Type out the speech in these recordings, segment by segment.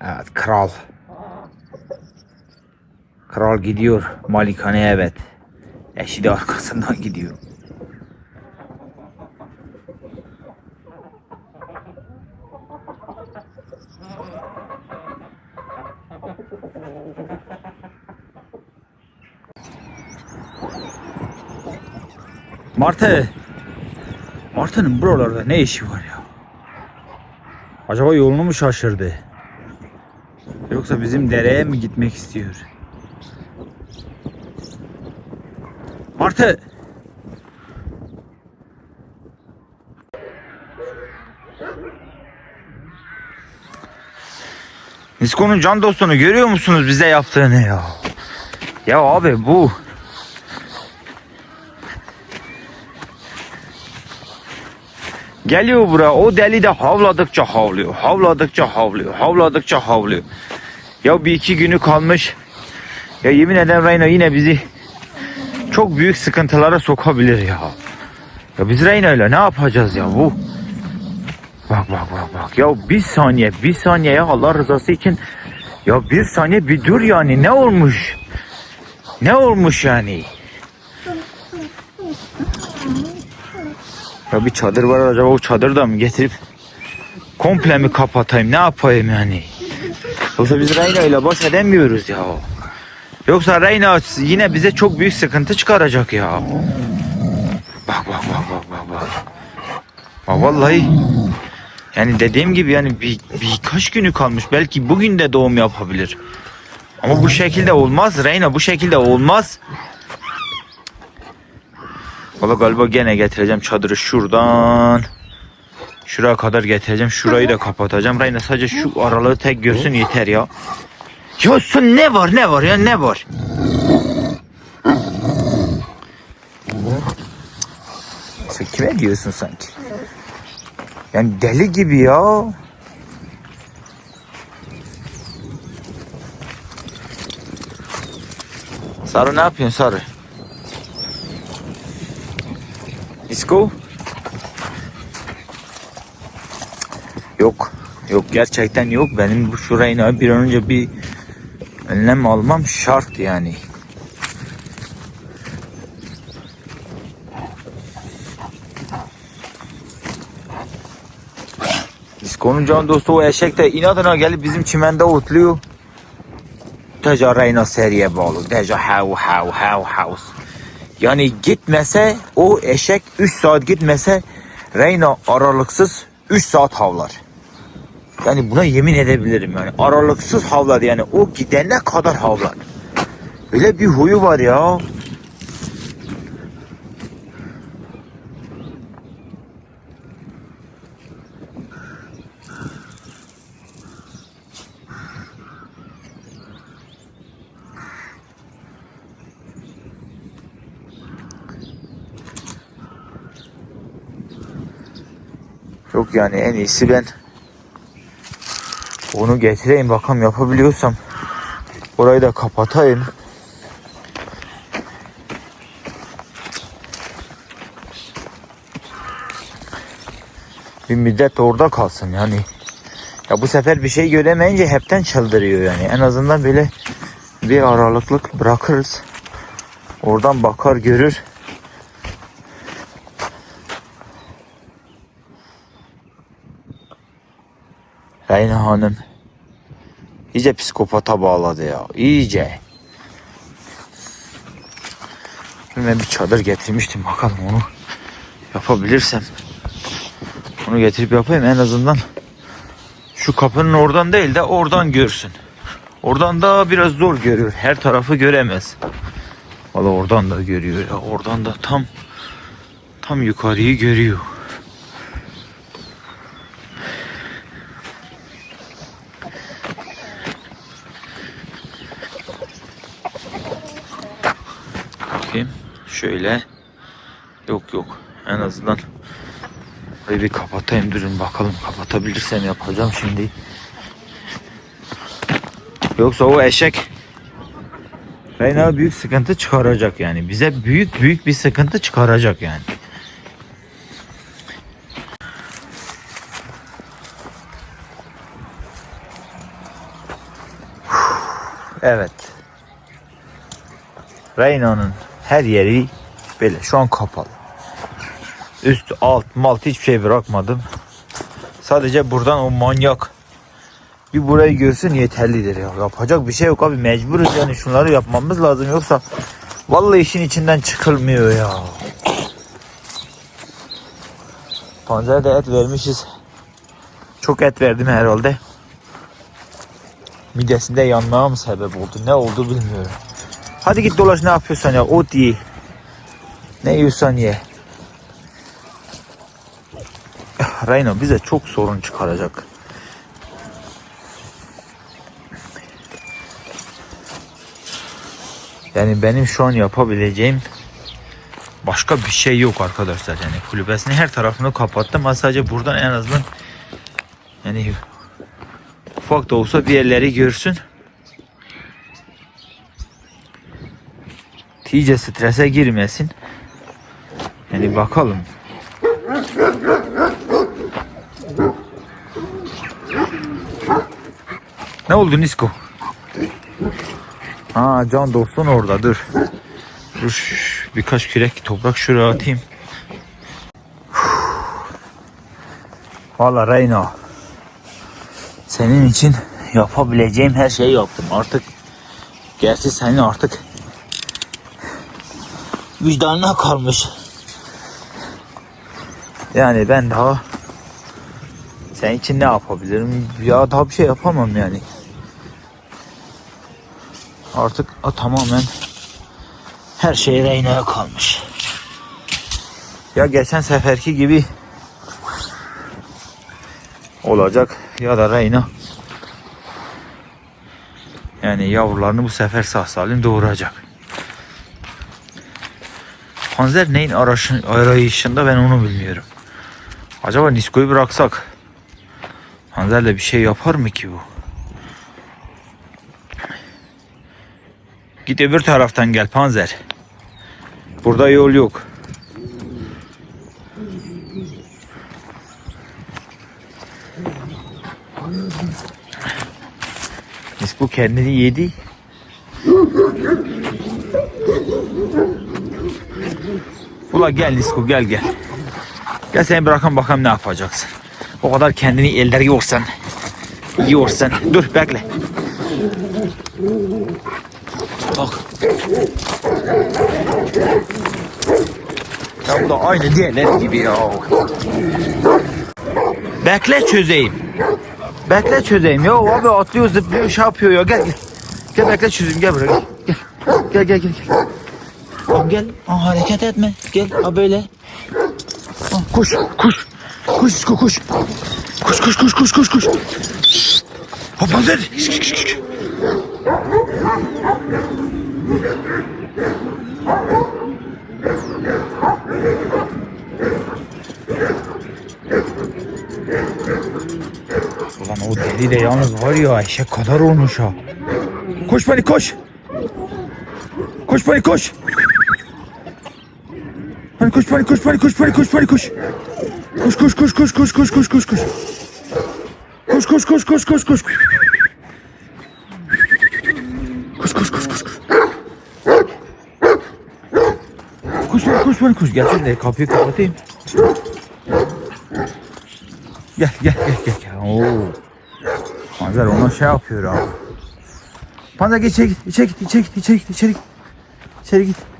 Evet kral. Kral gidiyor malikaneye evet. Eşi de arkasından gidiyor. Martı. Martı'nın buralarda ne işi var ya? Acaba yolunu mu şaşırdı? Yoksa bizim dereye mi gitmek istiyor? Martı! Nisko'nun can dostunu görüyor musunuz bize yaptığını ya? Ya abi bu Geliyor buraya o deli de havladıkça havlıyor. Havladıkça havlıyor. Havladıkça havlıyor. Ya bir iki günü kalmış. Ya yemin ederim Reyna yine bizi çok büyük sıkıntılara sokabilir ya. Ya biz Reyna ile ne yapacağız ya bu? Bak bak bak bak ya bir saniye bir saniye ya Allah rızası için ya bir saniye bir dur yani ne olmuş? Ne olmuş yani? Ya bir çadır var acaba o çadırı da mı getirip komple mi kapatayım ne yapayım yani? Yoksa biz Reyna ile baş edemiyoruz ya. Yoksa Reyna yine bize çok büyük sıkıntı çıkaracak ya. Bak bak bak bak bak bak. Bak vallahi yani dediğim gibi yani bir, birkaç günü kalmış. Belki bugün de doğum yapabilir. Ama bu şekilde olmaz. Reyna bu şekilde olmaz. Valla galiba gene getireceğim çadırı şuradan. Şuraya kadar getireceğim. Şurayı da kapatacağım. Reyna sadece şu aralığı tek görsün yeter ya. Ya sen ne var ne var ya ne var? Sen kime diyorsun sanki? Yani deli gibi ya. Sarı ne yapıyorsun Sarı? Disco? Yok. Yok gerçekten yok. Benim bu şurayına bir an önce bir önlem almam şart yani. Disco'nun can dostu o eşek de inadına gelip bizim çimende otluyor. Deja Reyna seriye bağlı. Deja hav hav hav hav. Yani gitmese o eşek 3 saat gitmese Reyna aralıksız 3 saat havlar. Yani buna yemin edebilirim yani. Aralıksız havlar yani. O gidene kadar havlar. Öyle bir huyu var ya. Yok yani en iyisi ben onu getireyim bakalım yapabiliyorsam. Orayı da kapatayım. Bir müddet orada kalsın yani. Ya bu sefer bir şey göremeyince hepten çıldırıyor yani. En azından böyle bir aralıklık bırakırız. Oradan bakar görür. Reyna Hanım iyice psikopata bağladı ya. iyice. Ben bir çadır getirmiştim bakalım onu yapabilirsem. Onu getirip yapayım en azından şu kapının oradan değil de oradan görsün. Oradan da biraz zor görüyor. Her tarafı göremez. Valla oradan da görüyor ya. Oradan da tam tam yukarıyı görüyor. Şöyle. Yok yok. En azından burayı bir kapatayım durun bakalım kapatabilirsem yapacağım şimdi. Yoksa o eşek Reyna büyük sıkıntı çıkaracak yani. Bize büyük büyük bir sıkıntı çıkaracak yani. Evet. Reyna'nın her yeri böyle şu an kapalı. Üst, alt, malt hiçbir şey bırakmadım. Sadece buradan o manyak bir burayı görsün yeterlidir ya. Yapacak bir şey yok abi mecburuz yani şunları yapmamız lazım yoksa vallahi işin içinden çıkılmıyor ya. Panzere de et vermişiz. Çok et verdim herhalde. Midesinde yanmaya mı sebep oldu? Ne oldu bilmiyorum. Hadi git dolaş ne yapıyorsan ya. Ot ye. Ne yiyorsan ye. Reyna bize çok sorun çıkaracak. Yani benim şu an yapabileceğim başka bir şey yok arkadaşlar. Yani kulübesinin her tarafını kapattım. Ama sadece buradan en azından yani ufak da olsa bir yerleri görsün. İyice strese girmesin. Yani bakalım. Ne oldu Nisko? Ha can dostun orada dur. Dur birkaç kürek toprak şuraya atayım. Valla Reyna. Senin için yapabileceğim her şeyi yaptım. Artık gerçi senin artık vicdanına kalmış. Yani ben daha senin için ne yapabilirim? Ya daha bir şey yapamam yani. Artık a, tamamen her şey Reyna'ya kalmış. Ya geçen seferki gibi olacak ya da Reyna yani yavrularını bu sefer sağ salim doğuracak. Panzer neyin arayışında ben onu bilmiyorum. Acaba Nisko'yu bıraksak Panzer'le bir şey yapar mı ki bu? Git öbür taraftan gel Panzer. Burada yol yok. Nisko kendini yedi. Ula gel Nisko gel gel. Gel seni bırakın bakalım ne yapacaksın. O kadar kendini eller yorsan. Yorsan. Dur bekle. Bak. Ya bu da aynı diğerleri gibi ya. Bekle çözeyim. Bekle çözeyim. Ya abi atlıyor zıplıyor şey yapıyor ya. Gel gel. Gel bekle çözeyim gel buraya gel. Gel gel gel gel. Tamam gel. Aa, hareket etme. Gel ha böyle. Aa, koş koş. Koş Isko koş. Koş koş koş koş koş koş. Hop hazır. Ulan o deli de yalnız var ya eşek kadar olmuş ha. Koş panik koş. Koş panik koş. Panik koş panik koş panik koş panik koş panik koş. Koş koş koş koş koş koş koş koş koş. Koş koş koş koş koş koş. Koş koş koş koş koş. Koş panik koş panik koş. Gelsene de kapıyı kapatayım. Gel gel gel gel. gel. Oo. Panzer ona şey yapıyor abi. Panzer geç içeri git içeri git içeri git içeri git içeri git. İçeri git.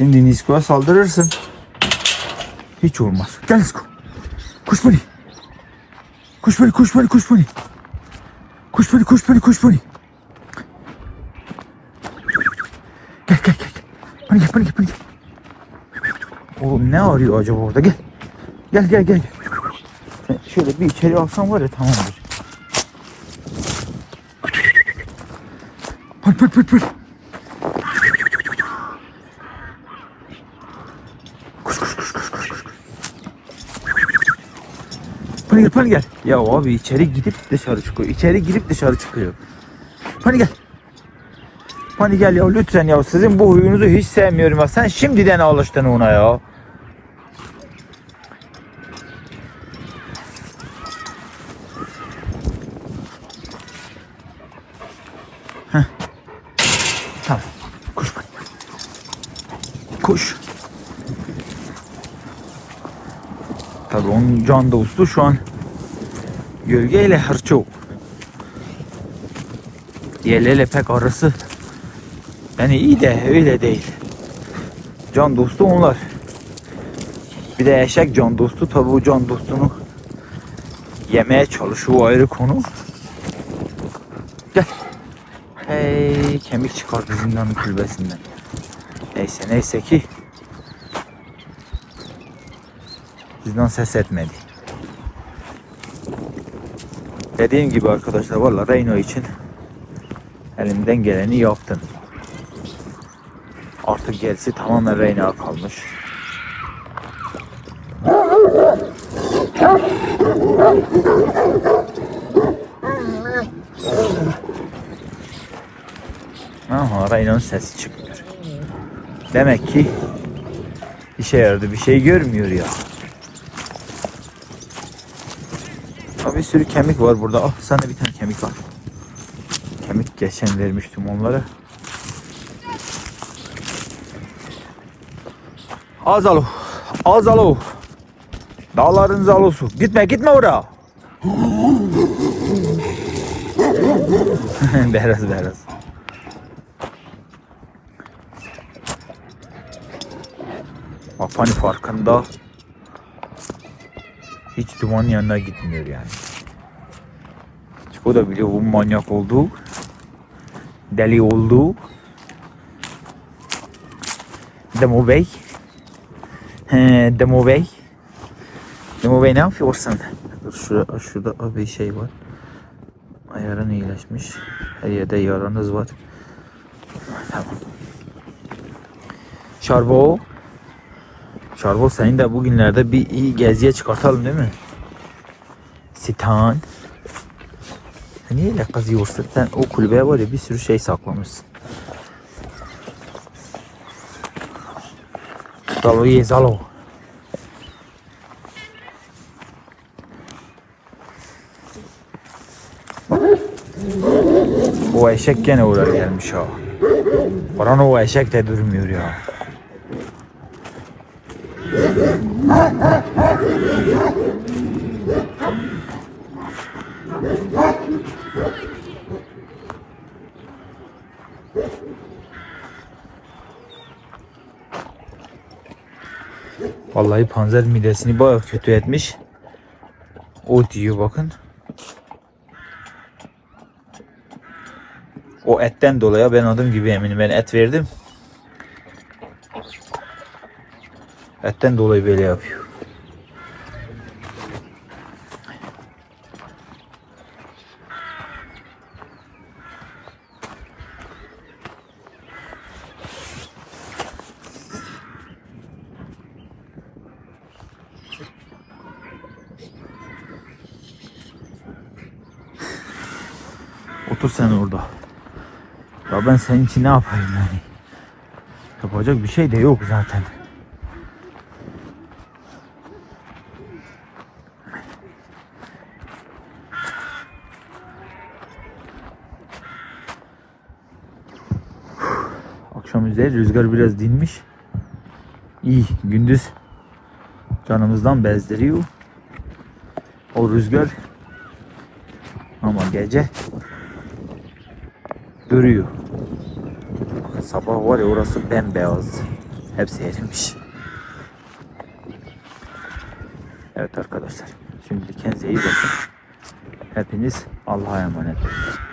Şimdi Nisko'ya saldırırsın. Hiç olmaz. Gel Nisko. Kuş beni. Kuş beni, kuş beni, kuş beni. Kuş beni, kuş beni, kuş beni. Gel, gel, gel. Bana gel, bana gel, bana gel. Oğlum ne arıyor acaba orada? Gel. Gel, gel, gel. Şöyle bir içeri alsan var ya tamamdır. Pır pır pır pır. Hadi gel gel. Ya abi içeri gidip dışarı çıkıyor. İçeri girip dışarı çıkıyor. Pani gel. Pani gel ya lütfen ya. Sizin bu huyunuzu hiç sevmiyorum ya. Sen şimdiden alıştın ona ya. Heh. Tamam. Koş Pani. Koş. Tabii onun can dostu şu an gölgeyle hırço. Diğerleriyle pek arası yani iyi de öyle değil. Can dostu onlar. Bir de eşek can dostu tabii o can dostunu yemeye çalışıyor ayrı konu. Gel. Hey kemik çıkardı zindanın kulübesinden. Neyse neyse ki bizden ses etmedi. Dediğim gibi arkadaşlar valla Reyno için elimden geleni yaptım. Artık gerisi tamamen Reyno'ya kalmış. Aha Reyno'nun sesi çıkmıyor. Demek ki işe yaradı bir şey görmüyor ya. Abi bir sürü kemik var burada. Ah sana bir tane kemik var. Kemik geçen vermiştim onlara. Az alo. Az alo. Dağların zalosu. Gitme gitme oraya. biraz. Bak hani farkında hiç dumanın yanına gitmiyor yani. Çünkü o da biliyor bu manyak olduğu, deli olduğu. Demo Bey. He, Demo Bey. Demo Bey ne yapıyorsun? Dur şurada, şurada bir şey var. Ayarın iyileşmiş. Her yerde yaranız var. Tamam. Şarbo. Şarbo seni de bugünlerde bir iyi geziye çıkartalım değil mi? Sitan. Niye öyle kızıyorsun? Sen o kulübeye var ya bir sürü şey saklamışsın. Zalo ye zalo. O eşek gene oraya gelmiş ha. Oran o eşek de durmuyor ya. Vallahi panzer midesini bayağı kötü etmiş. O diyor bakın. O etten dolayı ben adım gibi eminim. Ben et verdim. Etten dolayı böyle yapıyor. Otur sen orada. Ya ben senin için ne yapayım yani? Yapacak bir şey de yok zaten. Üzeri rüzgar biraz dinmiş. İyi gündüz canımızdan bezdiriyor. O rüzgar ama gece duruyor. Sabah var ya orası bembeyaz. Hepsi erimiş. Evet arkadaşlar. Şimdi kendinize iyi bakın. Hepiniz Allah'a emanet olun.